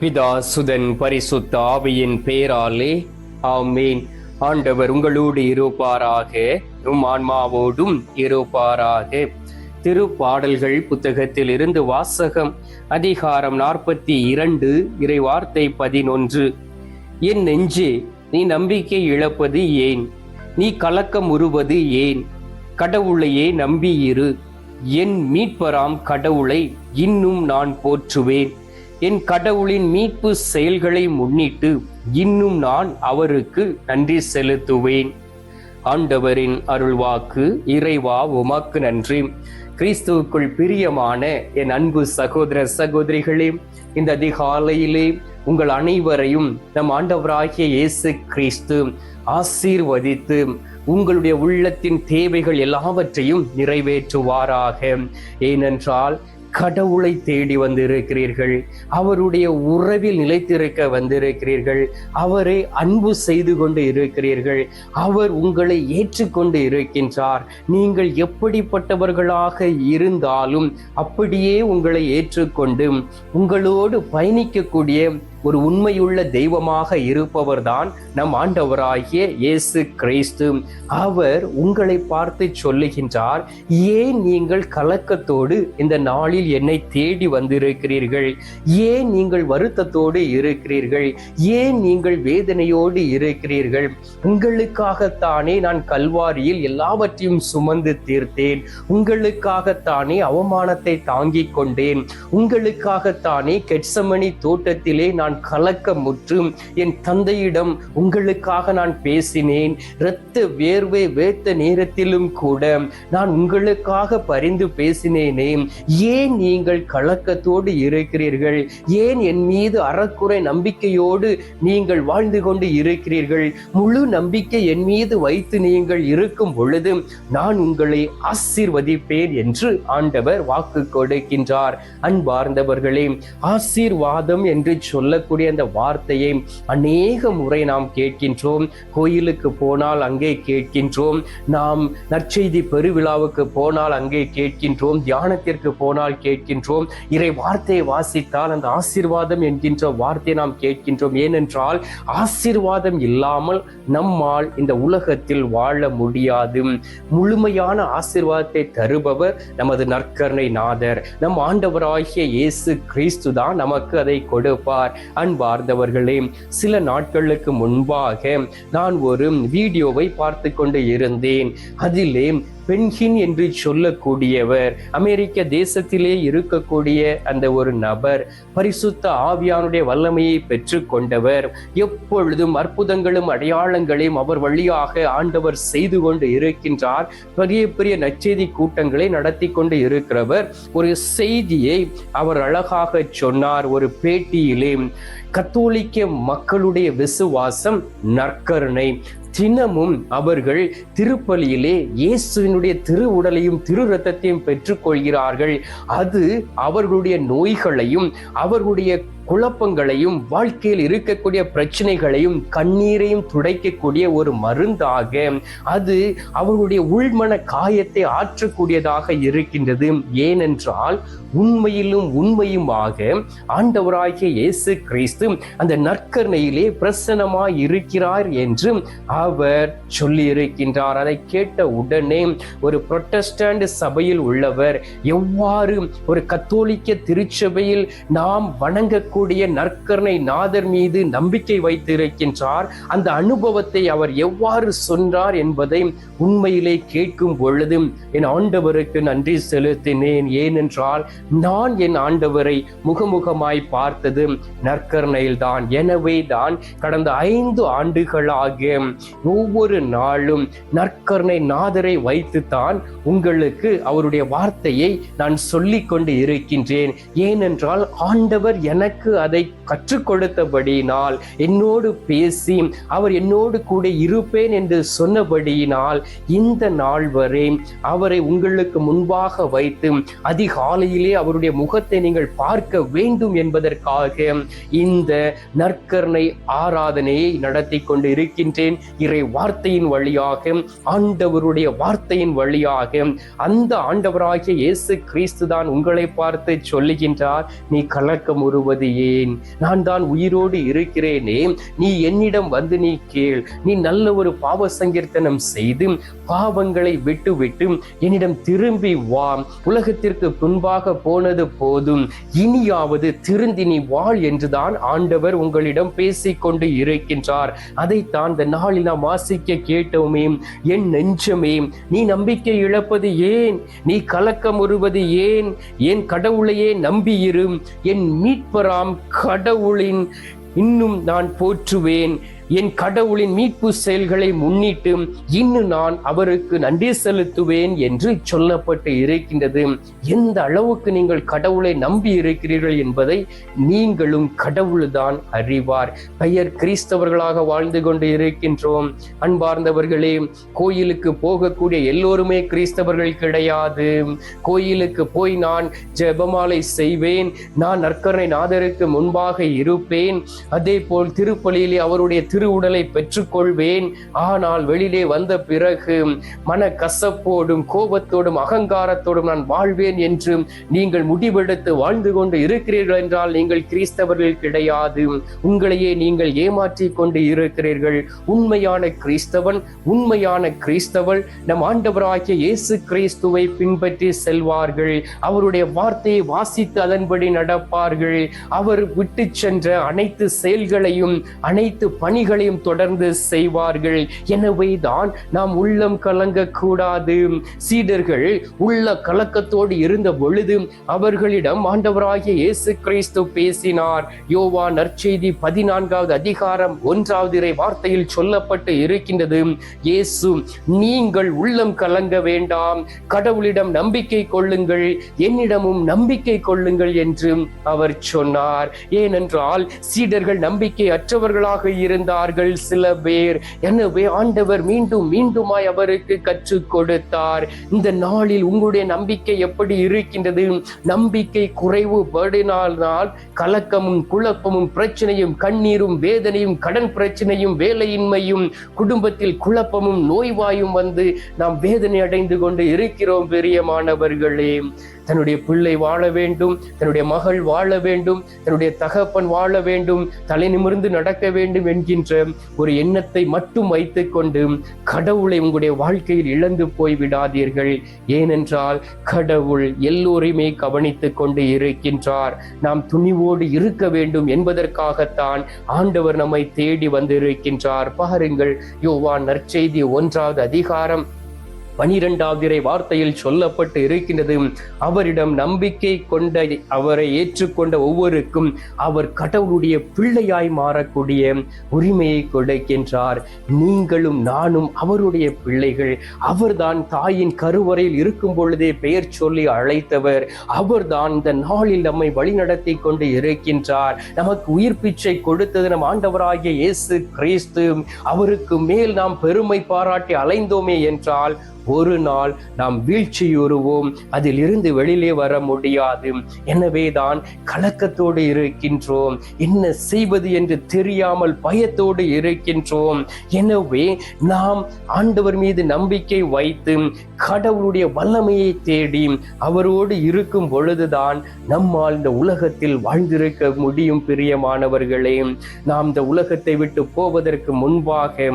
பிதா சுதன் பரிசுத்த ஆவியின் பேராலே ஆமீன். ஆண்டவர் உங்களோடு இருப்பாராக உம் ஆன்மாவோடும் இருப்பாராக. திருப்பாடல்கள் புத்தகத்தில் இருந்து வாசகம் அதிகாரம் நாற்பத்தி இரண்டு இறைவார்த்தை பதினொன்று. என் நெஞ்சே நீ நம்பிக்கை இழப்பது ஏன்? நீ கலக்கம் உருவது ஏன்? கடவுளையே நம்பியிரு. என் மீட்பராம் கடவுளை இன்னும் நான் போற்றுவேன். என் கடவுளின் மீட்பு செயல்களை முன்னிட்டு இன்னும் நான் அவருக்கு நன்றி செலுத்துவேன். ஆண்டவரின் அருள்வாக்கு இறைவா உமக்கு நன்றி. கிறிஸ்துவுக்குள் பிரியமான என் அன்பு சகோதர சகோதரிகளே இந்த அதிகாலையிலே உங்கள் அனைவரையும் நம் ஆண்டவராகிய இயேசு கிறிஸ்து ஆசீர்வதித்து உங்களுடைய உள்ளத்தின் தேவைகள் எல்லாவற்றையும் நிறைவேற்றுவாராக. ஏனென்றால் கடவுளை தேடி வந்திருக்கிறீர்கள். அவருடைய உறவில் நிலைத்திருக்க வந்திருக்கிறீர்கள். அவரை அன்பு செய்து கொண்டு இருக்கிறீர்கள். அவர் உங்களை ஏற்றுக்கொண்டு இருக்கின்றார். நீங்கள் எப்படிப்பட்டவர்களாக இருந்தாலும் அப்படியே உங்களை ஏற்றுக்கொண்டு உங்களோடு பயணிக்கக்கூடிய ஒரு உண்மையுள்ள தெய்வமாக இருப்பவர்தான் நம் ஆண்டவராகிய இயேசு கிறிஸ்து. அவர் உங்களை பார்த்து சொல்லுகின்றார் ஏன் நீங்கள் கலக்கத்தோடு இந்த நாளில் என்னை தேடி வந்திருக்கிறீர்கள்? ஏன் நீங்கள் வருத்தத்தோடு இருக்கிறீர்கள்? ஏன் நீங்கள் வேதனையோடு இருக்கிறீர்கள்? உங்களுக்காகத்தானே நான் கல்வாரியில் எல்லாவற்றையும் சுமந்து தீர்த்தேன். உங்களுக்காகத்தானே அவமானத்தை தாங்கிக் கொண்டேன். உங்களுக்காகத்தானே கெட்சமணி தோட்டத்திலே நான் நான் கலக்க முற்றும் என் தந்தையிடம் உங்களுக்காக நான் பேசினேன். இரத்த வேர்வை வேத்த நேரத்திலும் கூட நான் உங்களுக்காக பரிந்து பேசினேனே. ஏன் நீங்கள் கலக்கத்தோடு இருக்கிறீர்கள்? ஏன் என் மீது அறக்குறை நம்பிக்கையோடு நீங்கள் வாழ்ந்து கொண்டு இருக்கிறீர்கள்? முழு நம்பிக்கை என் மீது வைத்து நீங்கள் இருக்கும் பொழுது நான் உங்களை ஆசீர்வதிப்பேன் என்று ஆண்டவர் வாக்கு கொடுக்கின்றார். அன்பார்ந்தவர்களே ஆசீர்வாதம் என்று சொல்ல சொல்லக்கூடிய அந்த வார்த்தையை அநேக முறை நாம் கேட்கின்றோம். கோயிலுக்கு போனால் அங்கே கேட்கின்றோம். நாம் நற்செய்தி பெருவிழாவுக்கு போனால் அங்கே கேட்கின்றோம். தியானத்திற்கு போனால் கேட்கின்றோம். இறை வார்த்தையை வாசித்தால் அந்த ஆசீர்வாதம் என்கின்ற வார்த்தையை நாம் கேட்கின்றோம். ஏனென்றால் ஆசீர்வாதம் இல்லாமல் நம்மால் இந்த உலகத்தில் வாழ முடியாது. முழுமையான ஆசீர்வாதத்தை தருபவர் நமது நற்கருணை நாதர் நம் ஆண்டவராகிய இயேசு கிறிஸ்து தான் நமக்கு அதை கொடுப்பார். அன்பார்ந்தவர்களே சில நாட்களுக்கு முன்பாக நான் ஒரு வீடியோவை பார்த்து கொண்டு இருந்தேன். அதிலே பென்ஹின் என்று சொல்லக்கூடியவர். அமெரிக்க தேசத்திலே இருக்கக்கூடிய அந்த ஒரு நபர் பரிசுத்த ஆவியானுடைய வல்லமையை பெற்று கொண்டவர் எப்பொழுதும் அற்புதங்களும் அடையாளங்களையும் அவர் வழியாக ஆண்டவர் செய்து கொண்டு இருக்கின்றார். பெரிய பெரிய நச்செய்தி கூட்டங்களை நடத்தி கொண்டு இருக்கிறவர். ஒரு செய்தியை அவர் அழகாக சொன்னார். ஒரு பேட்டியிலே கத்தோலிக்க மக்களுடைய விசுவாசம் நற்கருணை. தினமும் அவர்கள் திருப்பலியிலே இயேசுவினுடைய திரு உடலையும் திரு ரத்தத்தையும் பெற்றுக்கொள்கிறார்கள். அது அவர்களுடைய நோய்களையும் அவர்களுடைய குழப்பங்களையும் வாழ்க்கையில் இருக்கக்கூடிய பிரச்சனைகளையும் கண்ணீரையும் துடைக்கக்கூடிய ஒரு மருந்தாக அது அவர்களுடைய உள்மன காயத்தை ஆற்றக்கூடியதாக இருக்கின்றது. ஏனென்றால் உண்மையிலும் உண்மையுமாக ஆண்டவராகிய இயேசு கிறிஸ்து அந்த நற்கர்ணையிலே பிரசனமாய் இருக்கிறார் என்று அவர் சொல்லி இருக்கின்றார் அதை கேட்ட உடனே ஒரு புரொட்டஸ்டன்ட் சபையில் உள்ளவர் எவ்வாறு ஒரு கத்தோலிக்க திருச்சபையில் நாம் வணங்கக்கூடிய நற்கருணை நாதர் மீது நம்பிக்கை வைத்திருக்கின்றார். அந்த அனுபவத்தை அவர் எவ்வாறு சொன்னார் என்பதை உண்மையிலே கேட்கும் பொழுது என் ஆண்டவருக்கு நன்றி செலுத்தினேன். ஏனென்றால் நான் என் ஆண்டவரை முகமுகமாய் பார்த்தது நற்கருணையில் தான் எனவே தான் கடந்த ஐந்து ஆண்டுகளாக ஒவ்வொரு நாளும் நற்கருணை நாதரை வைத்துத்தான் உங்களுக்கு அவருடைய வார்த்தையை நான் சொல்லிக் கொண்டு இருக்கின்றேன். ஏனென்றால் ஆண்டவர் எனக்கு அதை கற்றுக் கொடுத்தபடியினால் என்னோடு பேசி அவர் என்னோடு கூட இருப்பேன் என்று சொன்னபடியினால் இந்த நாள் வரை அவரை உங்களுக்கு முன்பாக வைத்து அதிகாலையிலே அவருடைய முகத்தை நீங்கள் பார்க்க வேண்டும் என்பதற்காக இந்த நற்கரணை ஆராதனையை நடத்தி கொண்டு இருக்கின்றேன் இறை வார்த்தையின் வழியாக ஆண்டவருடைய வார்த்தையின் வழியாக அந்த ஆண்டவராகிய இயேசு கிறிஸ்து தான் உங்களை பார்த்து சொல்லுகின்றார் நீ கலக்கம் உருவது இல்லையேன் நான் தான் உயிரோடு இருக்கிறேனே. நீ என்னிடம் வந்து நீ கேள். நீ நல்ல ஒரு பாவ சங்கீர்த்தனம் செய்து பாவங்களை விட்டு விட்டு என்னிடம் திரும்பி வா. உலகத்திற்கு முன்பாக போனது போதும். இனியாவது திருந்தி நீ வாழ் என்றுதான் ஆண்டவர் உங்களிடம் பேசிக்கொண்டு இருக்கின்றார். அதைத்தான் இந்த நாளில் நாம் வாசிக்க கேட்டோமே. என் நெஞ்சமே நீ நம்பிக்கை இழப்பது ஏன்? நீ கலக்கம் ஒருவது ஏன்? என் கடவுளையே நம்பியிரும் என் மீட்பராம் கடவுளின் இன்னும் நான் போற்றுவேன். என் கடவுளின் மீட்பு செயல்களை முன்னிட்டு இன்னும் நான் அவருக்கு நன்றி செலுத்துவேன் என்று சொல்லப்பட்டு இருக்கின்றது. எந்த அளவுக்கு நீங்கள் கடவுளை நம்பி இருக்கிறீர்கள் என்பதை நீங்களும் கடவுள்தான் அறிவார். பெயர் கிறிஸ்தவர்களாக வாழ்ந்து கொண்டு இருக்கின்றோம். அன்பார்ந்தவர்களே கோயிலுக்கு போகக்கூடிய எல்லோருமே கிறிஸ்தவர்கள் கிடையாது. கோயிலுக்கு போய் நான் ஜெபமாலை செய்வேன். நான் நற்கரணை நாதருக்கு முன்பாக இருப்பேன். அதே போல் திருப்பலியிலே அவருடைய திரு உடலை பெற்றுக்கொள்வேன். ஆனால் வெளியிலே வந்த பிறகு மன கசப்போடும் கோபத்தோடும் அகங்காரத்தோடும் நான் வாழ்வேன் என்று நீங்கள் முடிவெடுத்து வாழ்ந்து கொண்டு இருக்கிறீர்கள் என்றால் நீங்கள் கிறிஸ்தவர்கள் கிடையாது. உங்களையே நீங்கள் ஏமாற்றி கொண்டு இருக்கிறீர்கள். உண்மையான கிறிஸ்தவன் உண்மையான கிறிஸ்தவள் நம் ஆண்டவராகிய இயேசு கிறிஸ்துவை பின்பற்றி செல்வார்கள். அவருடைய வார்த்தையை வாசித்து அதன்படி நடப்பார்கள். அவர் விட்டு சென்ற அனைத்து செயல்களையும் அனைத்து பணிகள் பணிகளையும் தொடர்ந்து செய்வார்கள். எனவே தான் நாம் உள்ளம் கலங்க கூடாது சீடர்கள் உள்ள கலக்கத்தோடு இருந்த பொழுது அவர்களிடம் ஆண்டவராகிய இயேசு கிறிஸ்து பேசினார். யோவா நற்செய்தி பதினான்காவது அதிகாரம் ஒன்றாவது இறை வார்த்தையில் சொல்லப்பட்டு இருக்கின்றது. இயேசு நீங்கள் உள்ளம் கலங்க வேண்டாம். கடவுளிடம் நம்பிக்கை கொள்ளுங்கள். என்னிடமும் நம்பிக்கை கொள்ளுங்கள் என்று அவர் சொன்னார். ஏனென்றால் சீடர்கள் நம்பிக்கை அற்றவர்களாக இருந்தார்கள் சில பேர். எனவே ஆண்டவர் மீண்டும் மீண்டுமாய் அவருக்கு கற்றுக் கொடுத்தார். இந்த நாளில் உங்களுடைய நம்பிக்கை எப்படி இருக்கின்றது? நம்பிக்கை குறைவு படினால் கலக்கமும் குழப்பமும் பிரச்சனையும் கண்ணீரும் வேதனையும் கடன் பிரச்சனையும் வேலையின்மையும் குடும்பத்தில் குழப்பமும் நோய்வாயும் வந்து நாம் வேதனை அடைந்து கொண்டு இருக்கிறோம் பெரியமானவர்களே. தன்னுடைய பிள்ளை வாழ வேண்டும் தன்னுடைய மகள் வாழ வேண்டும் தன்னுடைய தகப்பன் வாழ வேண்டும் தலை நிமிர்ந்து நடக்க வேண்டும் என்கின்ற ஒரு எண்ணத்தை மட்டும் வைத்துக்கொண்டு கடவுளை உங்களுடைய வாழ்க்கையில் இழந்து போய் விடாதீர்கள். ஏனென்றால் கடவுள் எல்லோரையுமே கவனித்துக் கொண்டு இருக்கின்றார். நாம் துணிவோடு இருக்க வேண்டும் என்பதற்காகத்தான் ஆண்டவர் நம்மை தேடி வந்திருக்கின்றார். பாருங்கள் யோவான் நற்செய்தி ஒன்றாவது அதிகாரம் பனிரெண்டாவது இறை வார்த்தையில் சொல்லப்பட்டு இருக்கின்றது. அவரிடம் நம்பிக்கை கொண்ட அவரை ஏற்றுக்கொண்ட ஒவ்வொருக்கும் அவர் கடவுளுடைய பிள்ளையாய் மாறக்கூடிய உரிமையை கொடுக்கின்றார். நீங்களும் நானும் அவருடைய பிள்ளைகள் அவர்தான் தாயின் கருவறையில் இருக்கும் பொழுதே பெயர் சொல்லி அழைத்தவர். அவர்தான் இந்த நாளில் நம்மை வழிநடத்தி கொண்டு இருக்கின்றார். நமக்கு உயிர் பிச்சை கொடுத்தது நம் ஆண்டவராகிய இயேசு கிறிஸ்து. அவருக்கு மேல் நாம் பெருமை பாராட்டி அலைந்தோமே என்றால் ஒரு நாள் நாம் வீழ்ச்சியுறுவோம். அதில் இருந்து வெளியிலே வர முடியாது. எனவே தான் கலக்கத்தோடு இருக்கின்றோம். என்ன செய்வது என்று தெரியாமல் பயத்தோடு இருக்கின்றோம். எனவே நாம் ஆண்டவர் மீது நம்பிக்கை வைத்து கடவுளுடைய வல்லமையை தேடி அவரோடு இருக்கும் பொழுதுதான் நம்மால் இந்த உலகத்தில் வாழ்ந்திருக்க முடியும் பிரியமானவர்களே. நாம் இந்த உலகத்தை விட்டு போவதற்கு முன்பாக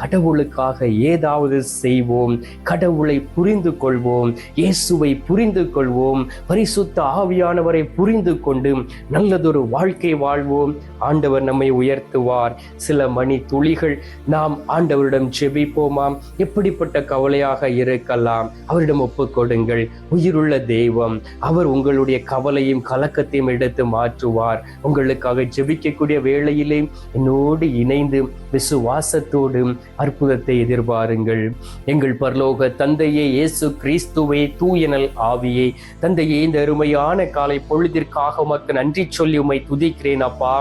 கடவுளுக்காக ஏதாவது செய்வோம். கடவுள் கடவுளை புரிந்து கொள்வோம் இயேசுவை புரிந்து கொள்வோம் பரிசுத்த ஆவியானவரை புரிந்து கொண்டு நல்லதொரு வாழ்க்கை வாழ்வோம். ஆண்டவர் நம்மை உயர்த்துவார். சில மணி துளிகள் நாம் ஆண்டவரிடம் செபிப்போமாம் எப்படிப்பட்ட கவலையாக இருக்கலாம்? அவரிடம் ஒப்புக்கொடுங்கள். உயிருள்ள தெய்வம் அவர் உங்களுடைய கவலையும் கலக்கத்தையும் எடுத்து மாற்றுவார். உங்களுக்காக ஜெபிக்கக்கூடிய வேளையிலே என்னோடு இணைந்து விசுவாசத்தோடு அற்புதத்தை எதிர்பாருங்கள். எங்கள் பரலோக தந்தையே இயேசு கிறிஸ்துவே தூயனல் ஆவியே. தந்தையே இந்த அருமையான காலை பொழுதிற்காக உமக்கு நன்றி சொல்லி உமை துதிக்கிறேன் அப்பா.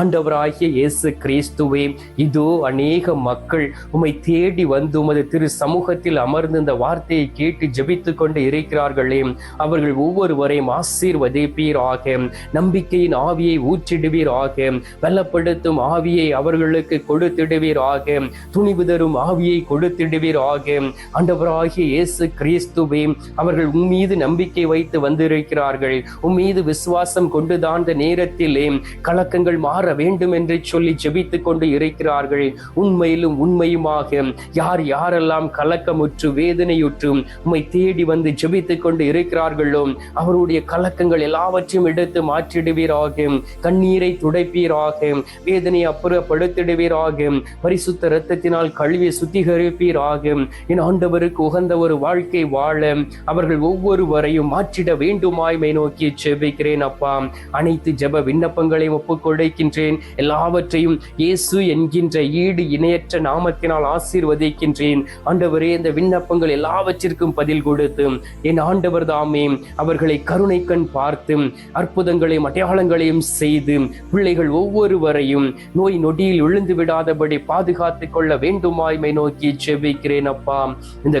ஆண்டவராகிய இயேசு கிறிஸ்துவே இதோ அநேக மக்கள் உமை தேடி வந்து உமது திரு சமூகத்தில் அமர்ந்து இந்த வார்த்தையை கேட்டு ஜெபித்து கொண்டு இருக்கிறார்களே. அவர்கள் ஒவ்வொருவரையும் ஆசீர்வதிப்பீராக நம்பிக்கையின் ஆவியை ஊற்றிடுவீராக பலப்படுத்தும் ஆவியை அவர்களுக்கு கொடுத்திடுவீராக துணிவு தரும் ஆவியை கொடுத்திடுவீராக ஆண்டவர் ஆண்டவராகிய இயேசு கிறிஸ்துவே அவர்கள் உன் மீது நம்பிக்கை வைத்து வந்திருக்கிறார்கள். உன் மீது விசுவாசம் கொண்டுதான் இந்த நேரத்திலே கலக்கங்கள் மாற வேண்டும் என்று சொல்லி ஜெபித்துக் கொண்டு இருக்கிறார்கள். உண்மையிலும் உண்மையுமாக யார் யாரெல்லாம் கலக்கமுற்று வேதனையுற்று உம்மை தேடி வந்து ஜெபித்துக் கொண்டு இருக்கிறார்களோ அவருடைய கலக்கங்கள் எல்லாவற்றையும் எடுத்து மாற்றிடுவீராக. கண்ணீரை துடைப்பீராக வேதனை அப்புறப்படுத்திடுவீராக. பரிசுத்த இரத்தத்தினால் கழுவி சுத்திகரிப்பீராக. என் ஆண்டவருக்கு உகந்த ஒரு வாழ்க்கை வாழ அவர்கள் ஒவ்வொருவரையும் மாற்றிட வேண்டுமாய்மை நோக்கி செபிக்கிறேன் அப்பா. அனைத்து ஜெப விண்ணப்பங்களையும் ஒப்புக்கொடுக்கின்றேன் எல்லாவற்றையும் இயேசு என்கின்ற ஈடு இணையற்ற நாமத்தினால் ஆசீர்வதிக்கின்றேன். ஆண்டவரே இந்த விண்ணப்பங்கள் எல்லாவற்றிற்கும் பதில் கொடுத்து என் ஆண்டவர் தாமே அவர்களை கருணை கண் பார்த்து அற்புதங்களையும் அடையாளங்களையும் செய்து பிள்ளைகள் ஒவ்வொருவரையும் நோய் நொடியில் விழுந்து விடாதபடி பாதுகாத்துக் கொள்ள வேண்டுமாய்மை நோக்கி ஜெபிக்கிறேன் அப்பா. இந்த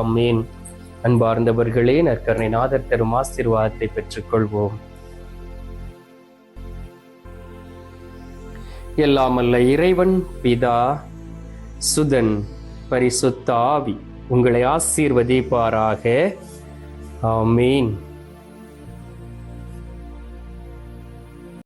ஆமீன். அன்பார்ந்தவர்களே நற்கருணை நாதர் தரும் ஆசீர்வாதத்தை பெற்றுக்கொள்வோம். எல்லாமல்ல இறைவன் பிதா சுதன் பரிசுத்த ஆவி உங்களை ஆசீர்வதிப்பாராக. ஆமீன்.